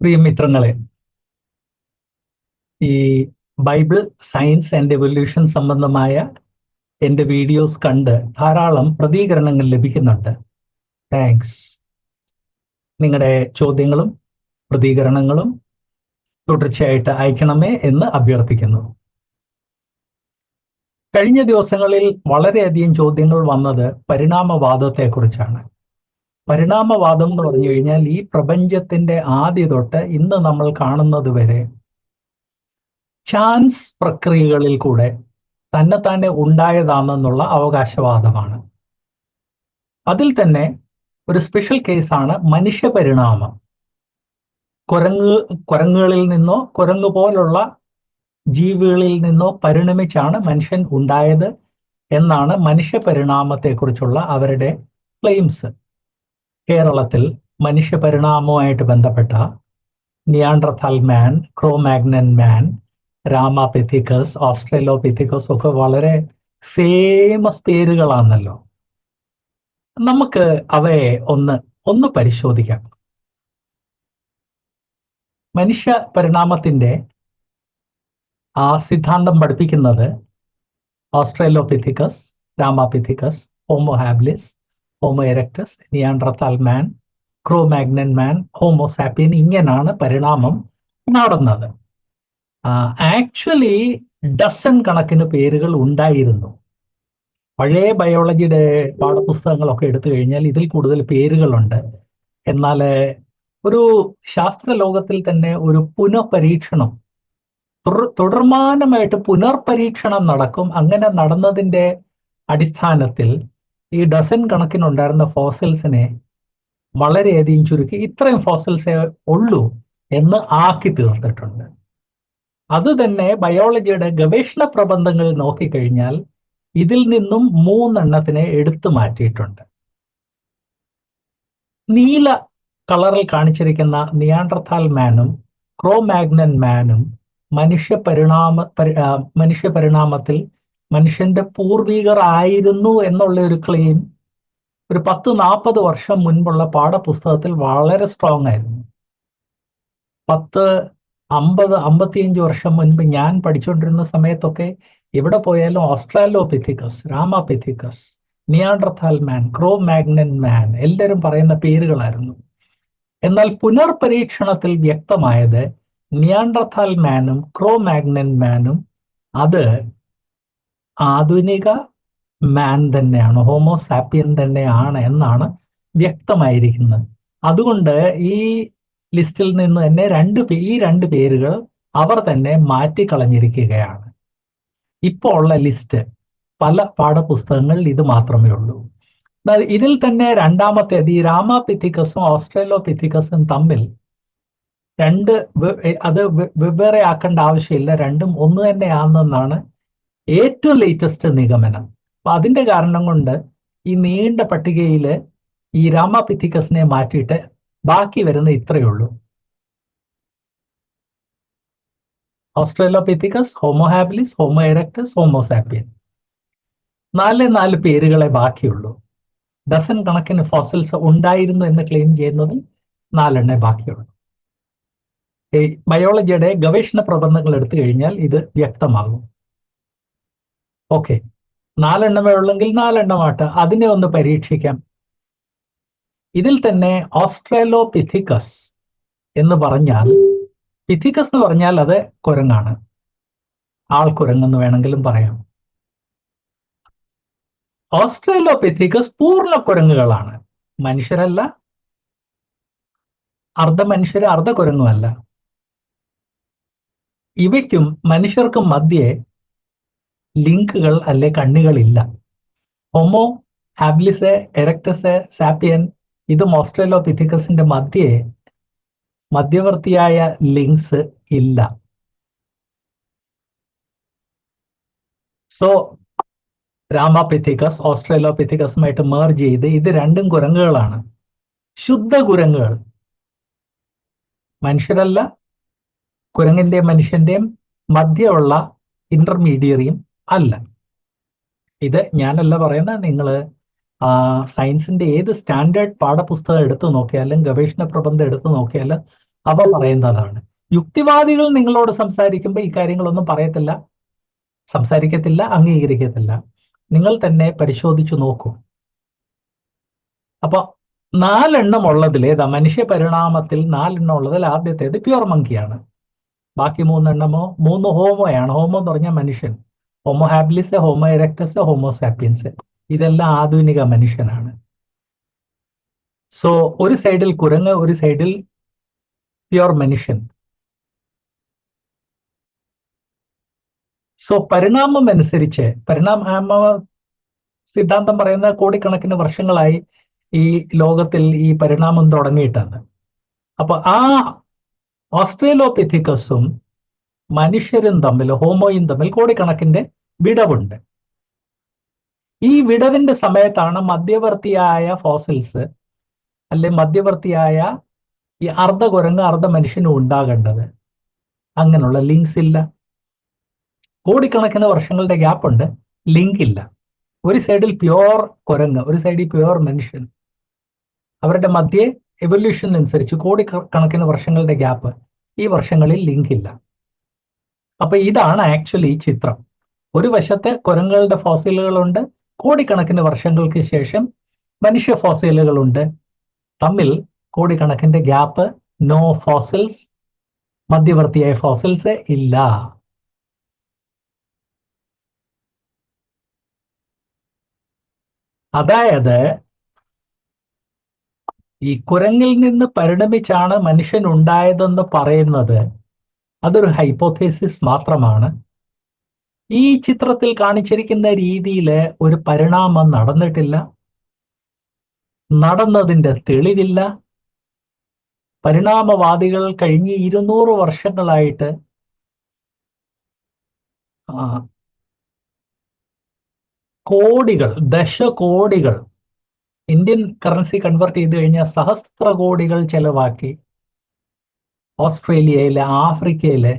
പ്രിയമിത്രങ്ങളെ ഈ Bible science and evolution സംബന്ധമായ എന്റെ വീഡിയോസ് കണ്ട് ധാരാളം പ്രതികരണങ്ങൾ ലഭിക്കുന്നുണ്ട്. താങ്ക്സ് നിങ്ങളുടെ ചോദ്യങ്ങളും പ്രതികരണങ്ങളും തുടർച്ചയായിട്ട് അയക്കണമേ എന്ന് അഭ്യർത്ഥിക്കുന്നു. കഴിഞ്ഞ ദിവസങ്ങളിൽ വളരെയധികം ചോദ്യങ്ങൾ വന്നത് പരിണാമവാദത്തെക്കുറിച്ചാണ്. പരിണാമവാദം എന്ന് പറഞ്ഞു കഴിഞ്ഞാൽ ഈ പ്രപഞ്ചത്തിന്റെ ആദ്യ തൊട്ട് ഇന്ന് നമ്മൾ കാണുന്നത് വരെ ചാൻസ് പ്രക്രിയകളിൽ കൂടെ തന്നെ തന്നെ ഉണ്ടായതാണെന്നുള്ള അവകാശവാദമാണ്. അതിൽ തന്നെ ഒരു സ്പെഷ്യൽ കേസാണ് മനുഷ്യ പരിണാമം. കുരങ്ങ് കുരങ്ങുകളിൽ നിന്നോ കുരങ്ങ് പോലുള്ള ജീവികളിൽ നിന്നോ പരിണമിച്ചാണ് മനുഷ്യൻ ഉണ്ടായത് എന്നാണ് മനുഷ്യ പരിണാമത്തെക്കുറിച്ചുള്ള അവരുടെ ക്ലെയിംസ് കേരളത്തിൽ മനുഷ്യ പരിണാമവുമായിട്ട് ബന്ധപ്പെട്ട നിയാൻഡർഥാൽ മാൻ ക്രോമാഗ്നൻ മാൻ രാമാപെത്തിക്കസ് ഓസ്ട്രേലോ പെത്തിക്കസ് ഒക്കെ വളരെ ഫേമസ് പേരുകളാണല്ലോ. നമുക്ക് അവയെ ഒന്ന് ഒന്ന് പരിശോധിക്കാം. മനുഷ്യ പരിണാമത്തിന്റെ ആ സിദ്ധാന്തം പഠിപ്പിക്കുന്നത് Australopithecus Homo habilis Homo erectus Neanderthal man Cro-Magnon man Homo sapien ഇങ്ങനാണ് പരിണാമം നടന്നത്. ആക്ച്വലി ഡസൻ കണക്കിന് പേരുകൾ ഉണ്ടായിരുന്നു. പഴയ ബയോളജിയുടെ പാഠപുസ്തകങ്ങളൊക്കെ എടുത്തു കഴിഞ്ഞാൽ ഇതിൽ കൂടുതൽ പേരുകളുണ്ട്. എന്നാൽ ഒരു ശാസ്ത്ര ലോകത്തിൽ തന്നെ ഒരു പുനഃപരീക്ഷണം തുടർമാനമായിട്ട് പുനർപരീക്ഷണം നടക്കും. അങ്ങനെ നടന്നതിന്റെ അടിസ്ഥാനത്തിൽ ഈ ഡസൻ കണക്കിനുണ്ടായിരുന്ന ഫോസിൽസിനെ വളരെയധികം ചുരുക്കി ഇത്രയും ഫോസൽസേ ഉള്ളൂ എന്ന് ആക്കി തീർത്തിട്ടുണ്ട്. അത് തന്നെ ബയോളജിയുടെ ഗവേഷണ പ്രബന്ധങ്ങൾ നോക്കിക്കഴിഞ്ഞാൽ ഇതിൽ നിന്നും മൂന്നെണ്ണത്തിനെ എടുത്തു മാറ്റിയിട്ടുണ്ട്. നീല കളറിൽ കാണിച്ചിരിക്കുന്ന നിയാണ്ടർത്താൽ മാനും ക്രോമാഗ്നൻ മാനും മനുഷ്യ പരിണാമ മനുഷ്യ പരിണാമത്തിൽ മനുഷ്യന്റെ പൂർവികർ ആയിരുന്നു എന്നുള്ള ഒരു ക്ലെയിം ഒരു പത്ത് നാൽപ്പത് വർഷം മുൻപുള്ള പാഠപുസ്തകത്തിൽ വളരെ സ്ട്രോങ് ആയിരുന്നു. പത്ത് അമ്പത് അമ്പത്തിയഞ്ച് വർഷം മുൻപ് ഞാൻ പഠിച്ചുകൊണ്ടിരുന്ന സമയത്തൊക്കെ എവിടെ പോയാലും ഓസ്ട്രാലോപിഥിക്കസ് രാമാപിഥിക്കസ് നിയാണ്ടർഥാൽ മാൻ ക്രോ മാഗ്നൻ മാൻ എല്ലാവരും പറയുന്ന പേരുകളായിരുന്നു. എന്നാൽ പുനർപരീക്ഷണത്തിൽ വ്യക്തമായത് നിയാണ്ടർഥാൽ മാനും ക്രോ മാഗ്നൻ മാനും അത് ആധുനിക മാൻ തന്നെയാണ് ഹോമോസാപ്പിയൻ തന്നെയാണ് എന്നാണ് വ്യക്തമായിരിക്കുന്നത്. അതുകൊണ്ട് ഈ ലിസ്റ്റിൽ നിന്ന് തന്നെ രണ്ട് ഈ രണ്ട് പേരുകൾ അവർ തന്നെ മാറ്റിക്കളഞ്ഞിരിക്കുകയാണ്. ഇപ്പോൾ ഉള്ള ലിസ്റ്റ് പല പാഠപുസ്തകങ്ങളിൽ ഇത് മാത്രമേ ഉള്ളൂ. ഇതിൽ തന്നെ രണ്ടാമത്തേത് ഈ രാമാപിത്തിക്കസും ഓസ്ട്രേലോ പിത്തിക്കസും തമ്മിൽ രണ്ട് അത് വെവ്വേറെ ആക്കേണ്ട ആവശ്യമില്ല രണ്ടും ഒന്ന് തന്നെയാണെന്നാണ് ഏറ്റവും ലേറ്റസ്റ്റ് നിഗമനം. അപ്പൊ അതിന്റെ കാരണം കൊണ്ട് ഈ നീണ്ട പട്ടികയിൽ ഈ രാമപിഥിക്കസിനെ മാറ്റിയിട്ട് ബാക്കി വരുന്ന ഇത്രയേ ഉള്ളൂ. Australopithecus Homo habilis Homo erectus Homo sapien നാല് നാല് പേരുകളെ ബാക്കിയുള്ളൂ. ഡസൻ കണക്കിന് ഫോസിൽസ് ഉണ്ടായിരുന്നു എന്ന് ക്ലെയിം ചെയ്യുന്നതിൽ നാലെണ്ണേ ബാക്കിയുള്ളൂ. ബയോളജിയുടെ ഗവേഷണ പ്രബന്ധങ്ങൾ എടുത്തു കഴിഞ്ഞാൽ ഇത് വ്യക്തമാകും. ഓക്കെ. നാലെണ്ണമേ ഉള്ളെങ്കിൽ നാലെണ്ണമാട്ട്. അതിനെ ഒന്ന് പരീക്ഷിക്കാം. ഇതിൽ തന്നെ ഓസ്ട്രേലോ പിഥിക്കസ് എന്ന് പറഞ്ഞാൽ പിഥിക്കസ് എന്ന് പറഞ്ഞാൽ അത് കുരങ്ങാണ്. ആൾക്കുരങ്ങെന്ന് വേണമെങ്കിലും പറയാം. ഓസ്ട്രേലോ പിഥിക്കസ് പൂർണ കുരങ്ങുകളാണ്. മനുഷ്യരല്ല. അർദ്ധ മനുഷ്യർ അർദ്ധ കുരങ്ങുമല്ല. ഇവയ്ക്കും മനുഷ്യർക്കും മധ്യേ ലിങ്കുകൾ അല്ലെ കണ്ണുകളില്ല. ഹോമോ ഹാബ്ലിസ് എറക്ടസ് സാപ്പിയൻ ഇത് മോസ്ട്രേലോ പിഥിക്കസിന്റെ മധ്യേ മധ്യവർത്തിയായ ലിങ്ക്സ് ഇല്ല. സോ രാമാപിഥിക്കസ് ഓസ്ട്രേലോ പിഥിക്കസുമായിട്ട് മേർജ് ചെയ്ത് ഇത് രണ്ടും കുരങ്ങുകളാണ്. ശുദ്ധ കുരങ്ങുകൾ. മനുഷ്യരല്ല കുരങ്ങിന്റെയും മനുഷ്യന്റെയും മധ്യമുള്ള ഇന്റർമീഡിയറിയും അല്ല. ഇത് ഞാനല്ല പറയുന്ന നിങ്ങൾ സയൻസിന്റെ ഏത് സ്റ്റാൻഡേർഡ് പാഠപുസ്തകം എടുത്തു നോക്കിയാലും ഗവേഷണ പ്രബന്ധം എടുത്തു നോക്കിയാലും അവ പറയുന്നതാണ്. യുക്തിവാദികൾ നിങ്ങളോട് സംസാരിക്കുമ്പോൾ ഈ കാര്യങ്ങളൊന്നും പറയത്തില്ല സംസാരിക്കത്തില്ല അംഗീകരിക്കത്തില്ല. നിങ്ങൾ തന്നെ പരിശോധിച്ചു നോക്കൂ. അപ്പൊ നാലെണ്ണം ഉള്ളതിൽ ഏതാ മനുഷ്യ പരിണാമത്തിൽ നാലെണ്ണം ഉള്ളതിൽ ആദ്യത്തേത് പ്യുവർ മങ്കിയാണ്. ബാക്കി മൂന്നെണ്ണമോ മൂന്ന് ഹോമോയാണ്. ഹോമോ എന്ന് പറഞ്ഞാൽ മനുഷ്യൻ. Homo habilis Homo erectus Homo sapiens ഇതെല്ലാം ആധുനിക മനുഷ്യനാണ്. സോ ഒരു സൈഡിൽ കുരങ്ങ് ഒരു സൈഡിൽ പ്യുവർ മനുഷ്യൻ. സോ പരിണാമം അനുസരിച്ച് പരിണാമ സിദ്ധാന്തം പറയുന്ന കോടിക്കണക്കിന് വർഷങ്ങളായി ഈ ലോകത്തിൽ ഈ പരിണാമം തുടങ്ങിയിട്ടാണ്. അപ്പൊ ആ ഓസ്ട്രേലോപിഥിക്കസും മനുഷ്യരും തമ്മിൽ ഹോമോയും തമ്മിൽ കോടിക്കണക്കിന്റെ വിടവുണ്ട്. ഈ വിടവിന്റെ സമയത്താണ് മധ്യവർത്തിയായ ഫോസിൽസ് അല്ലെ മധ്യവർത്തിയായ ഈ അർദ്ധ കുരങ്ങ് അർദ്ധ മനുഷ്യനും ഉണ്ടാകേണ്ടത്. അങ്ങനെയുള്ള ലിങ്ക്സ് ഇല്ല. കോടിക്കണക്കിന് വർഷങ്ങളുടെ ഗ്യാപ്പ് ഉണ്ട്. ലിങ്ക് ഇല്ല. ഒരു സൈഡിൽ പ്യുവർ കുരങ്ങ് ഒരു സൈഡിൽ പ്യുവർ മനുഷ്യൻ. അവരുടെ മധ്യേ എവല്യൂഷൻ അനുസരിച്ച് കോടിക്കണക്കിന് വർഷങ്ങളുടെ ഗ്യാപ്പ് ഈ വർഷങ്ങളിൽ ലിങ്ക് ഇല്ല. അപ്പൊ ഇതാണ് ആക്ച്വലി ഈ ചിത്രം. ഒരു വശത്ത് കുരങ്ങുകളുടെ ഫോസിലുകളുണ്ട് കോടിക്കണക്കിന് വർഷങ്ങൾക്ക് ശേഷം മനുഷ്യ ഫോസിലുകളുണ്ട്. തമ്മിൽ കോടിക്കണക്കിന്റെ ഗ്യാപ്പ് നോ ഫോസിൽസ് മധ്യവർത്തിയായ ഫോസിൽസ് ഇല്ല. അതായത് ഈ കുരങ്ങിൽ നിന്ന് പരിണമിച്ചാണ് മനുഷ്യൻ ഉണ്ടായതെന്ന് പറയുന്നത്. അതൊരു ഹൈപ്പോത്തേസിസ് മാത്രമാണ്. ഈ ചിത്രത്തിൽ കാണിച്ചിരിക്കുന്ന രീതിയിൽ ഒരു പരിണാമം നടന്നിട്ടില്ല. നടന്നതിന്റെ തെളിവില്ല. പരിണാമവാദികൾ കഴിഞ്ഞ ഇരുന്നൂറ് വർഷങ്ങളായിട്ട് കോടികൾ ദശകോടികൾ ഇന്ത്യൻ കറൻസി കൺവേർട്ട് ചെയ്ത് കഴിഞ്ഞാൽ സഹസ്ര കോടികൾ ചെലവാക്കി ഓസ്ട്രേലിയയിലെ ആഫ്രിക്കയിലെ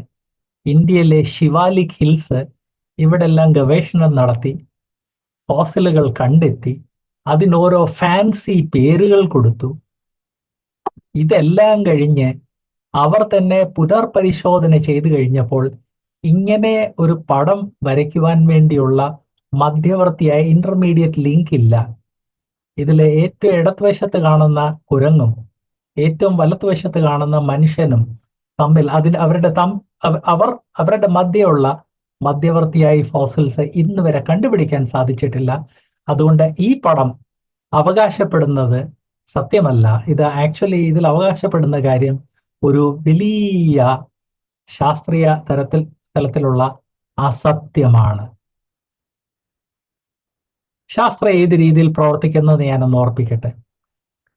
ഇന്ത്യയിലെ ശിവാലിക് ഹിൽസ് ഇവിടെല്ലാം ഗവേഷണം നടത്തി ഫോസിലുകൾ കണ്ടെത്തി അതിനോരോ ഫാൻസി പേരുകൾ കൊടുത്തു. ഇതെല്ലാം കഴിഞ്ഞ് അവർ തന്നെ പുനർപരിശോധന ചെയ്തു കഴിഞ്ഞപ്പോൾ ഇങ്ങനെ ഒരു പടം വരയ്ക്കുവാൻ വേണ്ടിയുള്ള മധ്യവർത്തിയായ ഇന്റർമീഡിയറ്റ് ലിങ്ക് ഇല്ല. ഇതിലെ ഏറ്റവും ഇടതുവശത്ത് കാണുന്ന കുരങ്ങും ഏറ്റവും വലത്തുവശത്ത് കാണുന്ന മനുഷ്യനും തമ്മിൽ അതിന് അവരുടെ തം അവർ അവരുടെ മധ്യയുള്ള മധ്യവർത്തിയായി ഫോസിൽസ് ഇന്ന് വരെ കണ്ടുപിടിക്കാൻ സാധിച്ചിട്ടില്ല. അതുകൊണ്ട് ഈ പടം അവകാശപ്പെടുന്നത് സത്യമല്ല. ഇത് ആക്ച്വലി ഇതിൽ അവകാശപ്പെടുന്ന കാര്യം ഒരു വലിയ ശാസ്ത്രീയ തരത്തിൽ തലത്തിലുള്ള അസത്യമാണ്. ശാസ്ത്രം ഏത് രീതിയിൽ പ്രവർത്തിക്കുന്നത് ഞാനൊന്ന് ഓർപ്പിക്കട്ടെ.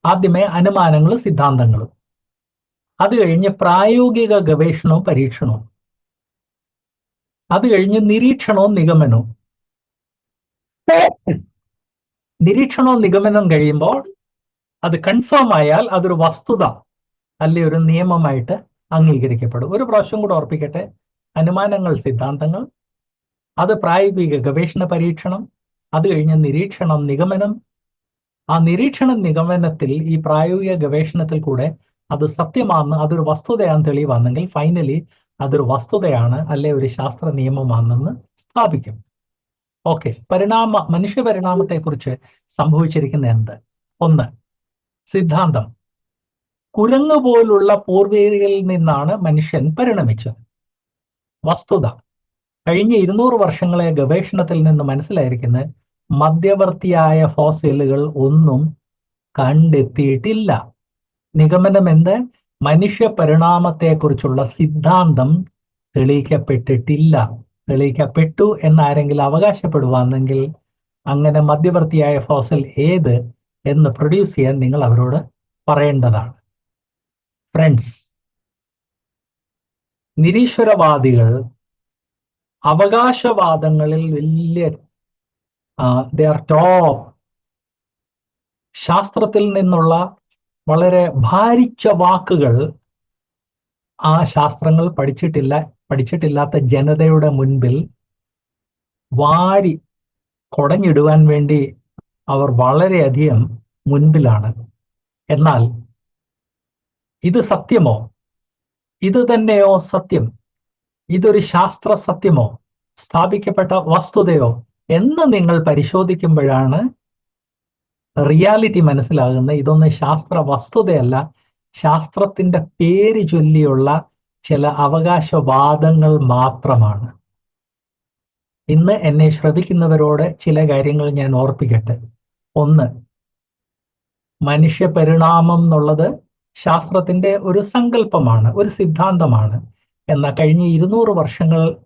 ആദ്യമേ അനുമാനങ്ങളും സിദ്ധാന്തങ്ങളും. അത് കഴിഞ്ഞ് പ്രായോഗിക ഗവേഷണവും പരീക്ഷണവും. അത് കഴിഞ്ഞ് നിരീക്ഷണവും നിഗമനവും. നിരീക്ഷണവും നിഗമനം കഴിയുമ്പോൾ അത് കൺഫേം ആയാൽ അതൊരു വസ്തുത അല്ലെ ഒരു നിയമമായിട്ട് അംഗീകരിക്കപ്പെടും. ഒരു പ്രാവശ്യം കൂടെ ഓർപ്പിക്കട്ടെ. അനുമാനങ്ങൾ സിദ്ധാന്തങ്ങൾ. അത് പ്രായോഗിക ഗവേഷണ പരീക്ഷണം. അത് കഴിഞ്ഞ് നിരീക്ഷണം നിഗമനം. ആ നിരീക്ഷണ നിഗമനത്തിൽ ഈ പ്രായോഗിക ഗവേഷണത്തിൽ കൂടെ അത് സത്യമാണെന്ന് അതൊരു വസ്തുതയാണെന്ന് തെളിവാണെങ്കിൽ ഫൈനലി അതൊരു വസ്തുതയാണ് അല്ലെ ഒരു ശാസ്ത്ര നിയമമാണെന്ന് സ്ഥാപിക്കും. ഓക്കെ പരിണാമ മനുഷ്യ പരിണാമത്തെക്കുറിച്ച് സംഭവിച്ചിരിക്കുന്ന എന്ത്? ഒന്ന് സിദ്ധാന്തം. കുരങ്ങ് പോലുള്ള പൂർവീകരികളിൽ നിന്നാണ് മനുഷ്യൻ പരിണമിച്ചത്. വസ്തുത. കഴിഞ്ഞ ഇരുന്നൂറ് വർഷങ്ങളെ ഗവേഷണത്തിൽ നിന്ന് മനസ്സിലായിരിക്കുന്നത് മധ്യവർത്തിയായ ഫോസിലുകൾ ഒന്നും കണ്ടെത്തിയിട്ടില്ല. നിഗമനം എന്ത്? മനുഷ്യ പരിണാമത്തെക്കുറിച്ചുള്ള സിദ്ധാന്തം തെളിയിക്കപ്പെട്ടിട്ടില്ല. തെളിയിക്കപ്പെട്ടു എന്നാരെങ്കിലും അവകാശപ്പെടുവാണെങ്കിൽ അങ്ങനെ മധ്യവർത്തിയായ ഫോസൽ ഏത് എന്ന് പ്രൊഡ്യൂസ് ചെയ്യാൻ നിങ്ങൾ അവരോട് പറയേണ്ടതാണ്. ഫ്രണ്ട്സ് നിരീശ്വരവാദികൾ അവകാശവാദങ്ങളിൽ വലിയ ദേ ആർ ടോപ്പ് ശാസ്ത്രത്തിൽ നിന്നുള്ള വളരെ ഭാരിച്ച വാക്കുകൾ ആ ശാസ്ത്രങ്ങൾ പഠിച്ചിട്ടില്ല പഠിച്ചിട്ടില്ലാത്ത ജനതയുടെ മുൻപിൽ വാരി കൊടഞ്ഞിടുവാൻ വേണ്ടി അവർ വളരെയധികം മുൻപിലാണ്. എന്നാൽ ഇത് സത്യമോ? ഇത് തന്നെയോ സത്യം? ഇതൊരു ശാസ്ത്ര സത്യമോ സ്ഥാപിക്കപ്പെട്ട വസ്തുതയോ? എന്ന് നിങ്ങൾ പരിശോധിക്കുമ്പോഴാണ് റിയാലിറ്റി മനസ്സിലാകുന്ന ഇതൊന്നും ശാസ്ത്ര വസ്തുതയല്ല. ശാസ്ത്രത്തിന്റെ പേര് ചൊല്ലിയുള്ള ചില അവകാശവാദങ്ങൾ മാത്രമാണ്. ഇന്ന് എന്നെ ശ്രവിക്കുന്നവരോട് ചില കാര്യങ്ങൾ ഞാൻ ഓർപ്പിക്കട്ടെ. ഒന്ന് മനുഷ്യ പരിണാമം എന്നുള്ളത് ശാസ്ത്രത്തിന്റെ ഒരു സങ്കല്പമാണ് ഒരു സിദ്ധാന്തമാണ്. എന്നാൽ കഴിഞ്ഞ ഇരുന്നൂറ് വർഷങ്ങൾ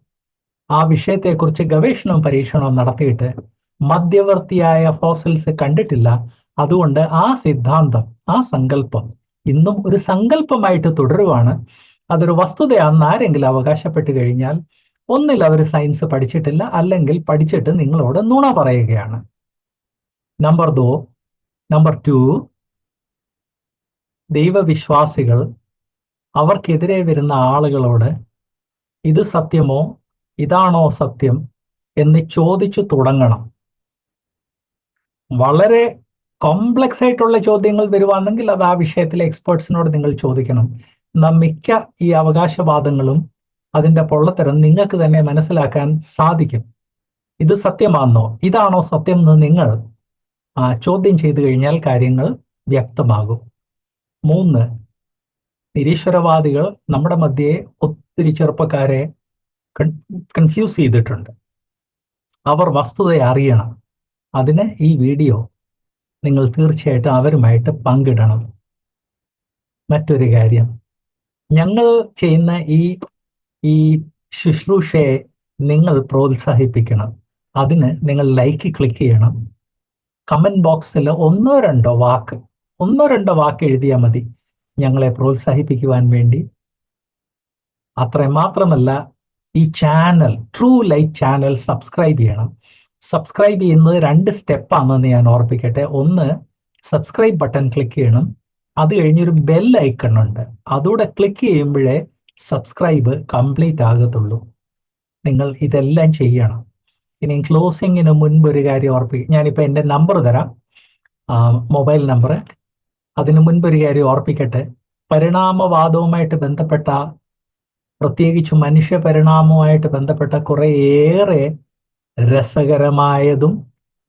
ആ വിഷയത്തെക്കുറിച്ച് ഗവേഷണവും പരീക്ഷണവും നടത്തിയിട്ട് മധ്യവർത്തിയായ ഫോസൽസ് കണ്ടിട്ടില്ല. അതുകൊണ്ട് ആ സിദ്ധാന്തം ആ സങ്കല്പം ഇന്നും ഒരു സങ്കല്പമായിട്ട് തുടരുവാണ്. അതൊരു വസ്തുതയാണെന്ന് ആരെങ്കിലും അവകാശപ്പെട്ട് കഴിഞ്ഞാൽ ഒന്നിൽ അവർ സയൻസ് പഠിച്ചിട്ടില്ല അല്ലെങ്കിൽ പഠിച്ചിട്ട് നിങ്ങളോട് നുണ പറയുകയാണ്. നമ്പർ ദോ നമ്പർ ടു ദൈവവിശ്വാസികൾ അവർക്കെതിരെ വരുന്ന ആളുകളോട് ഇത് സത്യമോ ഇതാണോ സത്യം എന്ന് ചോദിച്ചു തുടങ്ങണം. വളരെ കോംപ്ലക്സ് ആയിട്ടുള്ള ചോദ്യങ്ങൾ വരുവാണെങ്കിൽ അത് ആ വിഷയത്തിലെ എക്സ്പേർട്സിനോട് നിങ്ങൾ ചോദിക്കണം. മിക്ക ഈ അവകാശവാദങ്ങളും അതിന്റെ പൊള്ളത്തരം നിങ്ങൾക്ക് തന്നെ മനസ്സിലാക്കാൻ സാധിക്കും. ഇത് സത്യമാണെന്നോ ഇതാണോ സത്യം എന്ന് നിങ്ങൾ ചോദ്യം ചെയ്തു കഴിഞ്ഞാൽ കാര്യങ്ങൾ വ്യക്തമാകും. മൂന്ന് നിരീശ്വരവാദികൾ നമ്മുടെ മധ്യേ ഒത്തിരി ചെറുപ്പക്കാരെ കൺഫ്യൂസ് ചെയ്തിട്ടുണ്ട്. അവർ വസ്തുതയെ അറിയണം. അതിന് ഈ വീഡിയോ നിങ്ങൾ തീർച്ചയായിട്ടും അവരുമായിട്ട് പങ്കിടണം. മറ്റൊരു കാര്യം ഞങ്ങൾ ചെയ്യുന്ന ഈ ഈ ശുശ്രൂഷയെ നിങ്ങൾ പ്രോത്സാഹിപ്പിക്കണം. അതിന് നിങ്ങൾ ലൈക്ക് ക്ലിക്ക് ചെയ്യണം. കമന്റ് ബോക്സിൽ ഒന്നോ രണ്ടോ വാക്ക് ഒന്നോ രണ്ടോ വാക്ക് എഴുതിയാൽ മതി. ഞങ്ങളെ പ്രോത്സാഹിപ്പിക്കുവാൻ വേണ്ടി. അത്ര മാത്രമല്ല ഈ channel true light channel subscribe ചെയ്യണം. സബ്സ്ക്രൈബ് ചെയ്യുന്നത് രണ്ട് സ്റ്റെപ്പാണെന്ന് ഞാൻ ഓർപ്പിക്കട്ടെ. ഒന്ന് സബ്സ്ക്രൈബ് ബട്ടൺ ക്ലിക്ക് ചെയ്യണം. അത് കഴിഞ്ഞൊരു ബെൽ ഐക്കൺ ഉണ്ട്. അതുകൂടെ ക്ലിക്ക് ചെയ്യുമ്പോഴേ സബ്സ്ക്രൈബ് കംപ്ലീറ്റ് ആകത്തുള്ളൂ. നിങ്ങൾ ഇതെല്ലാം ചെയ്യണം. ഇനി ക്ലോസിങ്ങിന് മുൻപ് ഒരു കാര്യം ഓർപ്പിക്കും ഞാനിപ്പോൾ എന്റെ നമ്പർ തരാം. മൊബൈൽ നമ്പർ അതിനു മുൻപ് ഒരു കാര്യം ഓർപ്പിക്കട്ടെ. പരിണാമവാദവുമായിട്ട് ബന്ധപ്പെട്ട പ്രത്യേകിച്ച് മനുഷ്യ പരിണാമവുമായിട്ട് ബന്ധപ്പെട്ട കുറേയേറെ രസകരമായതും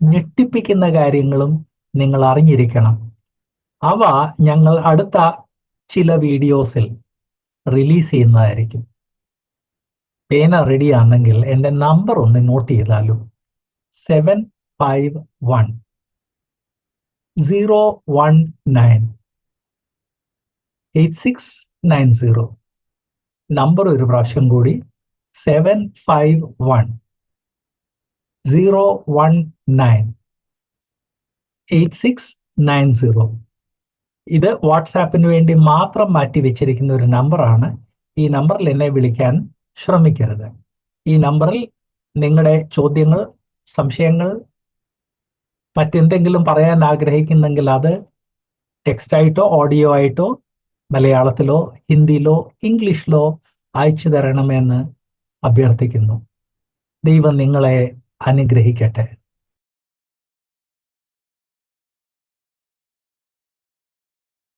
ഞെട്ടിപ്പിക്കുന്ന കാര്യങ്ങളും നിങ്ങൾ അറിഞ്ഞിരിക്കണം. അവ ഞങ്ങൾ അടുത്ത ചില വീഡിയോസിൽ റിലീസ് ചെയ്യുന്നതായിരിക്കും. പേന റെഡി ആണെങ്കിൽ എന്റെ നമ്പർ ഒന്ന് നോട്ട് ചെയ്താലും seven five one zero one nine eight six nine zero number ഒരു പ്രാവശ്യം കൂടി seven five one zero one nine eight six nine zero ഇത് വാട്സാപ്പിന് വേണ്ടി മാത്രം മാറ്റി വെച്ചിരിക്കുന്ന ഒരു നമ്പറാണ്. ഈ നമ്പറിൽ എന്നെ വിളിക്കാൻ ശ്രമിക്കരുത്. ഈ നമ്പറിൽ നിങ്ങളുടെ ചോദ്യങ്ങൾ സംശയങ്ങൾ മറ്റെന്തെങ്കിലും പറയാൻ ആഗ്രഹിക്കുന്നെങ്കിൽ അത് ടെക്സ്റ്റ് ആയിട്ടോ ഓഡിയോ ആയിട്ടോ മലയാളത്തിലോ ഹിന്ദിയിലോ ഇംഗ്ലീഷിലോ അയച്ചു തരണമെന്ന് അഭ്യർത്ഥിക്കുന്നു. ദൈവം നിങ്ങളെ അനുഗ്രഹിക്കട്ടെ.